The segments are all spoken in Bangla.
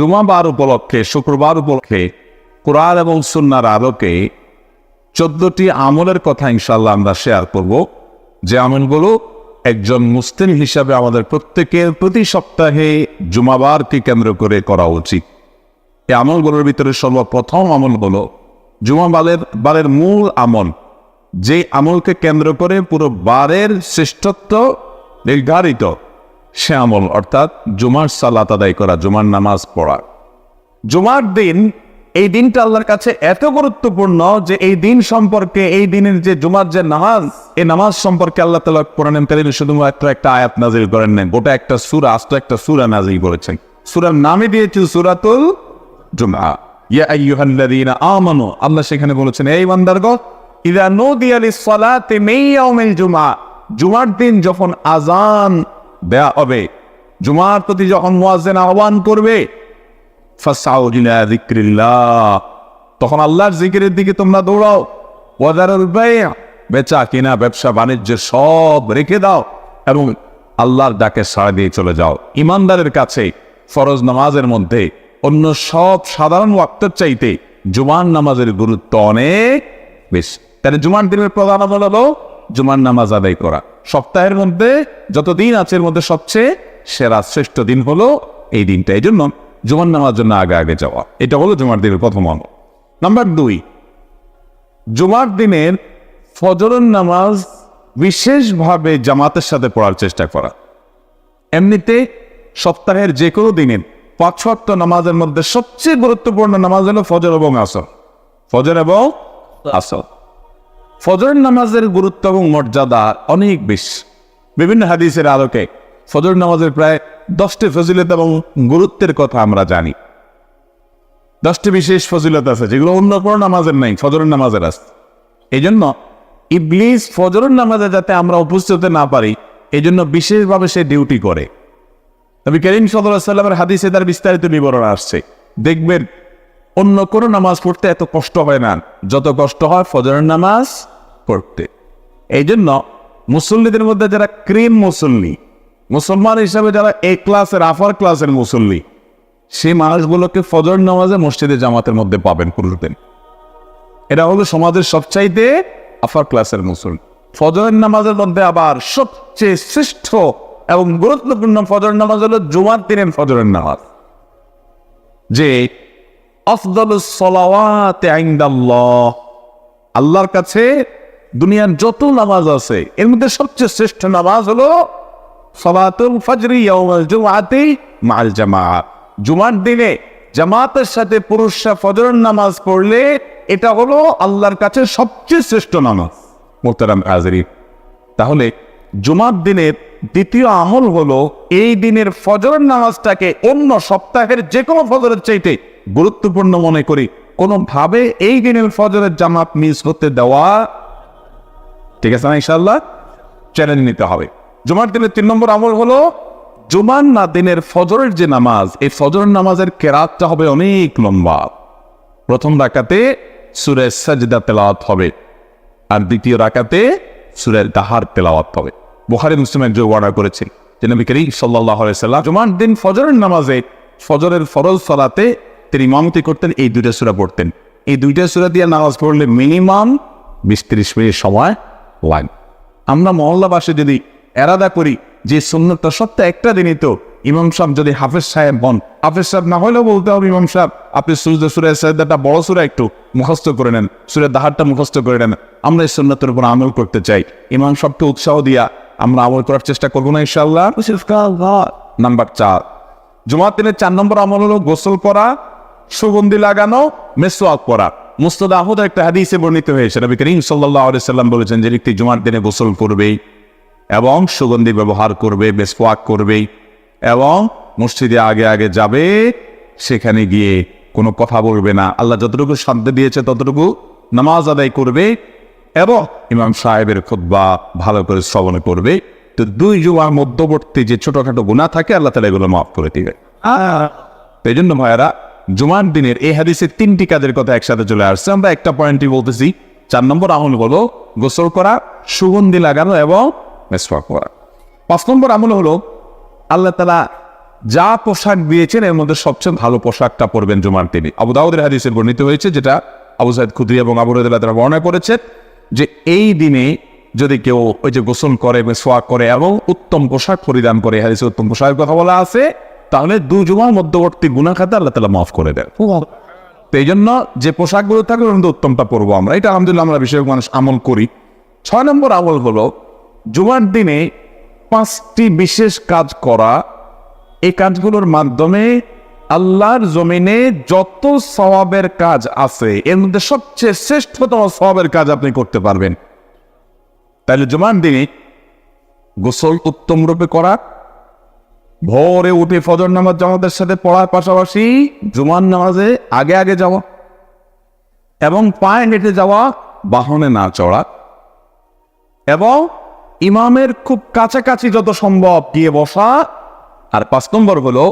জুমাবার উপলক্ষে, শুক্রবার উপলক্ষে কোরআন এবং সুন্নার আলোকে চোদ্দটি আমলের কথা ইনশাল্লাহ আমরা শেয়ার করব। যে আমলগুলো একজন মুসলিম হিসাবে আমাদের প্রত্যেকের প্রতি সপ্তাহে জুমাবারকে কেন্দ্র করে করা উচিত। এই আমলগুলোর ভিতরে সর্বপ্রথম আমল হলো জুমাবারের, বারের মূল আমল। যে আমলকে কেন্দ্র করে পুরো বারের শ্রেষ্ঠত্ব নির্ধারিত। সে আমল অর্থাৎ জুমার সালাত আদায় করা, জুমার নামাজ পড়া। জুমার দিন, এই দিনটা আল্লাহর কাছে এত গুরুত্বপূর্ণ যে এই দিন সম্পর্কে, এই দিনের যে জুমার যে নামাজ, এই নামাজ সম্পর্কে আল্লাহ তালা কোরআন কারিমে শুধুমাত্র একটা আয়াত নাজিল করেন নাই, গোটা একটা সুরা, আস্ত একটা সুরা নাজিল করেছেন। সুরার নামে দিয়েছে সুরাতুল জুমা ইয়া আইয়ুহাল্লাযীনা আমানু, আল্লাহ সেখানে বলেছেন, এই বান্দারগণ ইযা নুদিয়া লিস-সালাতি মিন ইয়াউমিল জুমআ। জুমার দিন যখন আজান দেয়া হবে। জুমার প্রতি যখন মুয়াজ্জিন আহ্বান করবে তখন আল্লাহর জিকিরের দিকে তোমরা দৌড়াও। বেচা কিনা, ব্যবসা বাণিজ্য সব রেখে দাও এবং আল্লাহর ডাকে সাড়া দিয়ে চলে যাও। ইমানদারের কাছে ফরজ নামাজের মধ্যে অন্য সব সাধারণ ওয়াক্তের চাইতে জুমান নামাজের গুরুত্ব অনেক বেশি। তাহলে জুমান দিনের প্রধান হলো জুমার নামাজ আদায় করা। সপ্তাহের মধ্যে যত দিন আছে এর মধ্যে সবচেয়ে সেরা, শ্রেষ্ঠ দিন হলো এই দিনটা। এই জন্য জুমার নামার জন্য আগে আগে যাওয়া। এটা হলো জুমার দিনের প্রথম অঙ্গ। নাম্বার দুই, জুমার দিনের ফজরের নামাজ বিশেষভাবে জামাতের সাথে পড়ার চেষ্টা করা। এমনিতে সপ্তাহের যে কোনো দিনের পাঁচ নামাজের মধ্যে সবচেয়ে গুরুত্বপূর্ণ নামাজ হলো ফজর এবং আসর। ফজর এবং আসর। ফজর নামাজের গুরুত্ব এবং মর্যাদা অনেক বেশি। বিভিন্ন হাদিসের আলোকে ফজর নামাজের প্রায় দশটি ফজিলত এবং গুরুত্বের কথা আমরা জানি। দশটি বিশেষ ফজিলত আছে, যেগুলো অন্য কোনো নামাজের নাই, ফজরের নামাজের আছে। এই জন্য ইবলিস ফজরের নামাজে যাতে আমরা উপস্থিত হতে না পারি এই জন্য বিশেষভাবে সে ডিউটি করে। তবে করিম সাল্লামের হাদিসে তার বিস্তারিত বিবরণ আসছে। দেখবেন অন্য কোনো নামাজ পড়তে এত কষ্ট হয় না। যত কষ্ট হয় ফজরের নামাজ পড়তে। এই জন্য মুসল্লিদের মধ্যে যারা ক্রিম মুসল্লি, মুসলমান হিসাবে যারা এ ক্লাসের, আফার ক্লাসের মুসল্লি, সেই মানুষগুলোকে ফজর নামাজে মসজিদে জামাতের মধ্যে পাবেন পুরুষদের এটা হলো সমাজের সবচাইতে আফার ক্লাসের মুসল্লি। ফজরের নামাজের মধ্যে আবার সবচেয়ে শ্রেষ্ঠ এবং গুরুত্বপূর্ণ ফজর নামাজ হলো জুমার দিনের ফজরের নামাজ। যে আল্লাহর কাছে দুনিয়ার যত নামাজ আছে, এর মধ্যে সবচেয়ে শ্রেষ্ঠ নামাজ হলো সালাতুল ফজরি ইয়াউমাল মাল জামাআত। জুমার দিনে জামাতের সাথে পুরুষরা ফজরের নামাজ পড়লে এটা হলো আল্লাহর কাছে সবচেয়ে শ্রেষ্ঠ নামাজ, মোহতারাম হাজরি তাহলে জুমার দিনের দ্বিতীয় আমল হলো এই দিনের ফজরের নামাজটাকে অন্য সপ্তাহের যে কোনো ফজরের চাইতে গুরুত্বপূর্ণ মনে করি। কোনোভাবে এই দিনের ফজরের জামাত মিস করতে দেওয়া ঠিক আছে না ইনশাল্লাহ চ্যালেঞ্জ নিতে হবে। জুমার দিনের তিন নম্বর আমল হলো, জুমার না দিনের ফজরের যে নামাজ, এই ফজরের নামাজের কেরাতটা হবে অনেক লম্বা। প্রথম রাকাতে সুরের সাজদা তেলাওয়াত হবে আর দ্বিতীয় রাকাতে সুরের দাহার তেলাওয়াত হবে। বুখারি মুসলিমের যে ওয়ার্ডার করেছেন যে নবী করিম সাল্লাহ সাল্লাম জুমার দিন ফজরের নামাজে ফজরের ফরজ সলাতে তিনি ইমামতি করতেন এই দুইটা সুরা পড়তেন। এই দুইটা সুরা দিয়ে নামাজ পড়লে মিনিমাম বিশ ত্রিশ মিনিট সময় লাগে। আমরা মহল্লাবাসী যদি এরাদা করি যে সুন্নতটা সত্য একটা দিনই তো ইমাম সাহেব যদি হাফেজ সাহেব হন হাফেজ সাহেব না হলেও বলতে হবে ইমাম সাহেব আপনি সূর্য সুরের সাহেবটা বড় সুরা একটু মুখস্থ করে নেন সুরের দাহারটা মুখস্থ করে নেন। আমরা এই সুন্নতের উপর আমল করতে চাই। ইমাম সাহেবকে উৎসাহ দিয়া আমরা আমল করার চেষ্টা করব না ইনশাল্লাহ নাম্বার চার। জুমার দিনের চার নম্বর আমল হলো গোসল করা সুগন্ধি লাগানো মেসোয়াক করা মুস্তদ আহদ একটা হাদিসে বর্ণিত হয়েছে নবী করিম সাল্লাহ সাল্লাম বলেছেন যে ব্যক্তি জুমার দিনে গোসল করবে এবং সুগন্ধি ব্যবহার করবে মেসোয়াক করবে এবং মসজিদে আগে আগে যাবে সেখানে গিয়ে কোনো কথা বলবে না। আল্লাহ যতটুকু শান্তি দিয়েছে ততটুকু নামাজ আদায় করবে এবং ইমাম সাহেবের খুদ্া ভালো করে শ্রবণ করবে। তো দুই জুমার মধ্যবর্তী যে ছোটখাটো গুণা থাকে আল্লাহ তালা এগুলো মাফ করে দিবে এই জন্য ভাইয়ারা জুমার দিনের এই হাদিসের তিনটি কাজের কথা একসাথে চলে আসছে। আমরা একটা পয়েন্টই বলতেছি, চার নম্বর আমল বলো গোসল করা, সুগন্ধি লাগানো এবং মেসওয়াক করা। পাঁচ নম্বর আমল হলো আল্লাহ তালা যা পোশাক দিয়েছেন এর মধ্যে সবচেয়ে ভালো পোশাকটা পরবেন জুমার তিনি আবু দাউদের হাদিসের বর্ণিত হয়েছে, যেটা আবু সাইদ খুদ্রি এবং আবু রদুল্লাহ তারা বর্ণনা করেছেন যে এই দিনে যদি কেউ ওই যে গোসল করে সোয়াক করে এবং উত্তম পোশাক পরিধান করে হাদিসে উত্তম পোশাকের কথা বলা আছে তাহলে দু জুমার মধ্যবর্তী গুণা খাতে আল্লাহ তালা মাফ করে দেন। তো এই জন্য যে পোশাকগুলো থাকবে মধ্যে উত্তমটা পরবো আমরা। এটা আলহামদুলিল্লাহ আমরা বিষয় মানুষ আমল করি। ছয় নম্বর আমল হলো জুমার দিনে পাঁচটি বিশেষ কাজ করা। এই কাজগুলোর মাধ্যমে আল্লাহর জমিনে যত সওয়াবের কাজ আছে এর মধ্যে সবচেয়ে শ্রেষ্ঠতম সওয়াবের কাজ আপনি করতে পারবেন। তাহলে জুমার দিনে গোসল উত্তম রূপে করা ভোরে উঠে ফজর নামাজ জামাতের সাথে পড়ার পাশাপাশি জুমান নামাজে আগে আগে যাওয়া এবং পায়ে হেঁটে যাওয়া, বাহনে না চড়া এবং ইমামের খুব কাছাকাছি যত সম্ভব গিয়ে বসা। আর পাঁচ নম্বর হলো,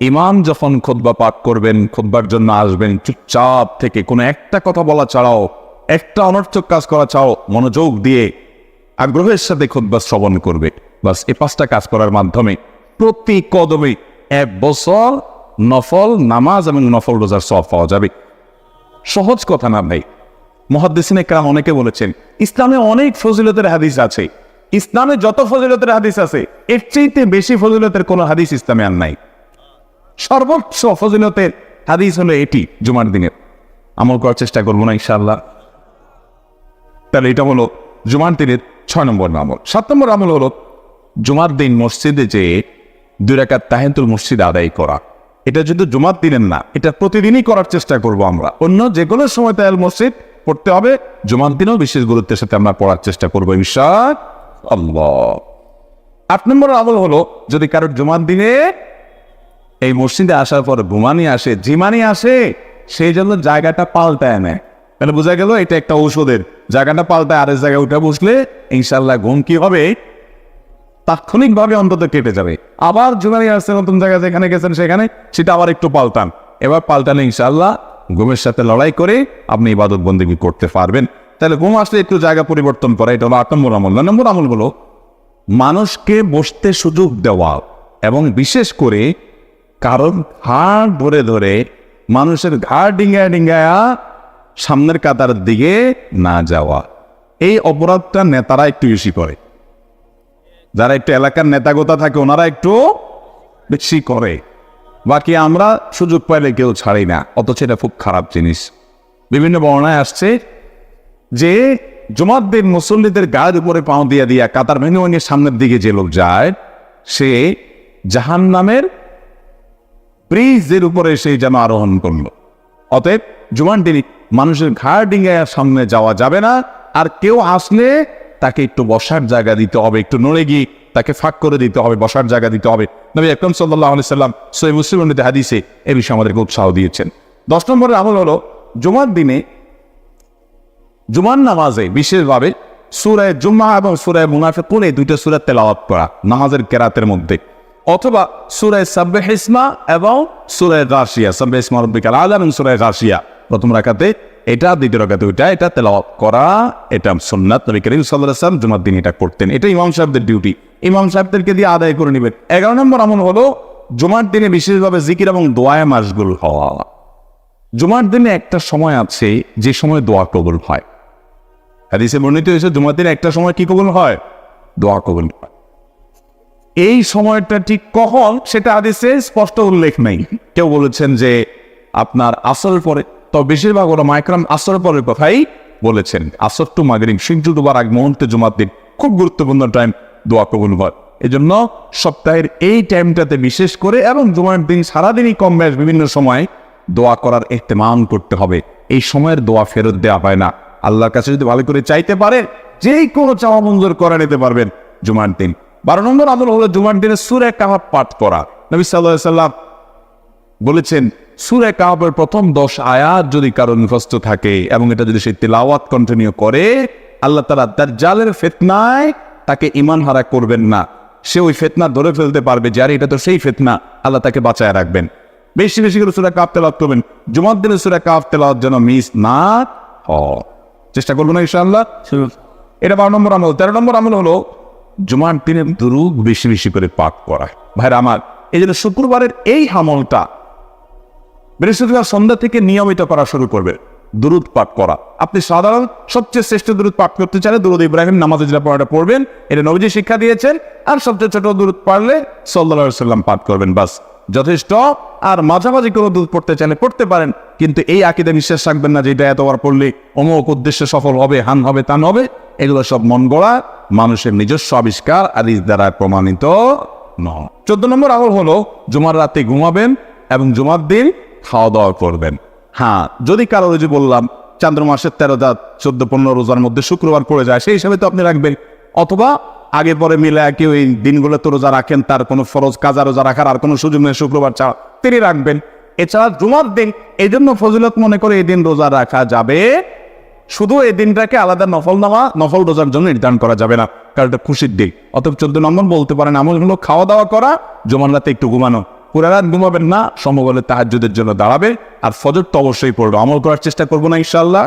ইমাম যখন খোদবা পাঠ করবেন খোদবার জন্য আসবেন, চুপচাপ থেকে কোনো একটা কথা বলা ছাড়াও, একটা অনর্থক কাজ করা চাও মনোযোগ দিয়ে আগ্রহের সাথে খোদবা শ্রবণ করবে। বাস এই পাঁচটা কাজ করার মাধ্যমে প্রতি কদমে এক বছর নফল নামাজ এবং নফল রোজার সব পাওয়া যাবে। সহজ কথা না ভাই। মহাদ্দেশিনে অনেকে বলেছেন, ইসলামে অনেক ফজিলতের হাদিস আছে। ইসলামে যত ফজিলতের হাদিস আছে, এর চাইতে বেশি ফজিলতের কোনো হাদিস ইসলামে আর নাই। সর্বোচ্চ ফজিলতের হাদিস হলো এটি জুমার দিনের। আমল করার চেষ্টা করব না, ইনশাআল্লাহ। তাহলে এটা হলো জুমার দিনের ছয় নম্বর আমল। সাত নম্বর আমল হলো জুমার দিন মসজিদে যে দুই রাকাত তাহেন্তুল মসজিদ আদায় করা। এটা যদি জুমার দিনের না, এটা প্রতিদিনই করার চেষ্টা করব আমরা। অন্য যে কোনো সময় তাহেল মসজিদ পড়তে হবে, জুমার দিনও বিশেষ গুরুত্বের সাথে আমরা পড়ার চেষ্টা করব আল্লাহ আট নম্বর আমল হলো, যদি কারোর জুমার দিনে এই মসজিদে আসার পর ঘুমানি আসে, জিমানি আসে, সেই জন্য জায়গাটা পাল্টায় নেয়। তাহলে বোঝা গেল এটা একটা ঔষধের। জায়গাটা পাল্টায় আরেক জায়গায় উঠে বসলে ইনশাল্লাহ ঘুম কি হবে? তাৎক্ষণিকভাবে অন্তত কেটে যাবে। আবার জুমানি আসছে নতুন জায়গা যেখানে গেছেন সেখানে, সেটা আবার একটু পাল্টান। এবার পাল্টালে ইনশাল্লাহ ঘুমের সাথে লড়াই করে আপনি ইবাদত বন্দিগি করতে পারবেন। তাহলে ঘুম আসলে একটু জায়গা পরিবর্তন করা, এটা হলো আট নম্বর আমল। নয় নম্বর আমল হলো মানুষকে বসতে সুযোগ দেওয়া এবং বিশেষ করে কারণ হাড় ধরে ধরে মানুষের ঘাড় ডিঙ্গায় ডিঙ্গায়া সামনের কাতার দিকে না যাওয়া। এই অপরাধটা নেতারা একটু বেশি করে। যারা একটু এলাকার নেতাগোতা থাকে, ওনারা একটু বেশি করে। বাকি আমরা সুযোগ পাইলে কেউ ছাড়ি না, অথচ এটা খুব খারাপ জিনিস। বিভিন্ন বর্ণায় আসছে যে দিন মুসল্লিদের গায়ের উপরে পাও দিয়া দিয়া কাতার ভেঙে ভেঙে সামনের দিকে যে লোক যায়, সে জাহান নামের ব্রিজের উপরে সে যেন আরোহণ করল। অতএব জুমান মানুষের ঘাড় ডিঙ্গায় সামনে যাওয়া যাবে না, আর কেউ আসলে তাকে একটু বসার জায়গা দিতে হবে, একটু নড়ে গিয়ে তাকে ফাঁক করে দিতে হবে, বসার জায়গা দিতে হবে। নবী আকরম সাল্লাহ আলি সাল্লাম সৈ মুসলিম হাদিসে এ বিষয়ে আমাদেরকে উৎসাহ দিয়েছেন। দশ নম্বরের আমল হলো, জুমার দিনে, জুমার নামাজে বিশেষভাবে সুরায় জুম্মা এবং সুরায় মুনাফিকুন এই দুইটা সুরায় তেলাওয়াত করা, নামাজের কেরাতের মধ্যে। অথবা সুরায় সাব্বে হিসমা এবং সুরায় রাশিয়া সাব্বে হিসমা রব্বিকাল আলা এবং সুরায় রাশিয়া প্রথম রাখাতে এটা দ্বিতীয় রাখাতে ওইটা এটা তেলাওয়াত করা, এটা সুন্নাত নবী করিম সাল্লাম জুমার দিন এটা করতেন। এটা ইমাম সাহেবদের ডিউটি ইমাম সাহেবদেরকে দিয়ে আদায় করে নেবেন। এগারো নম্বর আমল হলো জুমার দিনে বিশেষভাবে জিকির এবং দোয়ায় মাসগুল হওয়া। জুমার দিনে একটা সময় আছে যে সময় দোয়া কবুল হয়। হাদিসে বর্ণিত হয়েছে, জুমার দিনে একটা সময় কি কবুল হয়? দোয়া কবুল হয়। এই সময়টা ঠিক কখন? সেটা হাদিসে স্পষ্ট উল্লেখ নেই। কেউ বলেছেন যে আপনার আসল পরে। তো বেশিরভাগ ওরা মাইক্রাম আসর পরের কথাই বলেছেন। আসর টু মাগরিব সূর্য দুবার আগ মুহূর্তে জুমার দিন খুব গুরুত্বপূর্ণ টাইম দোয়া কবুল হয়। এই জন্য সপ্তাহের এই টাইমটাতে বিশেষ করে এবং জুমার দিন সারাদিনই কম বেশ বিভিন্ন সময় দোয়া করার এহতেমাম করতে হবে। এই সময়ের দোয়া ফেরত দেওয়া হয় না। আল্লাহর কাছে যদি ভালো করে চাইতে পারে যে কোনো চাওয়া মঞ্জুর করে নিতে পারবেন জুমার দিন। বারো নম্বর আমল হলো জুমার দিনে সুরে কাহাব পাঠ করা নবী সাল্লাহ সাল্লাম বলেছেন সুরে কাহাবের প্রথম দশ আয়াত যদি কারও মুখস্থ থাকে এবং এটা যদি সে তেলাওয়াত কন্টিনিউ করে আল্লাহ তালা তার জালের ফেতনায় তাকে ইমান হারা করবেন না। সে ওই ফেতনা ধরে ফেলতে পারবে যার এটা তো সেই ফেতনা আল্লাহ তাকে বাঁচায় রাখবেন। বেশি বেশি করে সুরা কাপ তেলাওয়াত করবেন। জুমার দিনে সুরা কাপ তেলাওয়াত যেন মিস না হয়। চেষ্টা করব না ইনশাআল্লাহ। এটা বারো নম্বর আমল। তেরো নম্বর আমল হলো জুমার দিনে দুরুদ বেশি বেশি করে পাঠ করা। ভাইরা আমার এই জন্য শুক্রবারের এই আমলটা বৃহস্পতিবার সন্ধ্যা থেকে নিয়মিত করা শুরু করবে। দুরুদ পাঠ করা। আপনি সাধারণ, সবচেয়ে শ্রেষ্ঠ দুরুদ পাঠ করতে চাইলে দুরুদ ইব্রাহিম নামাজে পড়াটা পড়বেন। এটা নবীজি শিক্ষা দিয়েছেন। আর সবচেয়ে ছোট দুরুদ পারলে সাল্লাহ সাল্লাম পাঠ করবেন বাস। যথেষ্ট। আর মাঝামাঝি কোনো দুধ পড়তে চাইলে পড়তে পারেন। কিন্তু এই আকিদে বিশ্বাস রাখবেন না যে এটা এতবার পড়লে অমুক উদ্দেশ্যে সফল হবে, হান হবে, তান হবে। এগুলো সব মন গড়া, মানুষের নিজস্ব আবিষ্কার আর ইস দ্বারা প্রমাণিত নয়। চোদ্দ নম্বর আমল হলো, জুমার রাতে ঘুমাবেন এবং জুমার দিন খাওয়া দাওয়া করবেন। হ্যাঁ যদি কারও যে বললাম চান্দ্র মাসের তেরো দাঁত চোদ্দ, পনেরো রোজার মধ্যে শুক্রবার পড়ে যায়, সেই হিসাবে তো আপনি রাখবেন। অথবা আগে পরে মিলে কেউ দিনগুলো তো রোজা রাখেন, তার কোনো ফরজ কাজা রোজা রাখার আর কোনো সুযোগ নেই শুক্রবার ছাড়া, তিনি রাখবেন। এছাড়া জুমার দিন এই জন্য ফজিলত মনে করে এই দিন রোজা রাখা যাবে। শুধু এই দিনটাকে আলাদা নফল নেওয়া নফল রোজার জন্য নির্ধারণ করা যাবে না, কারণ এটা খুশির দিন। অতএব চোদ্দ নম্বর বলতে পারেন আমল হলো খাওয়া দাওয়া করা জমান রাতে একটু ঘুমানো। পুরা ঘুমাবেন না, সমবলে তাহাজুদের জন্য দাঁড়াবে, আর ফজর তো অবশ্যই পড়বে। আমল করার চেষ্টা করব না ইনশাল্লাহ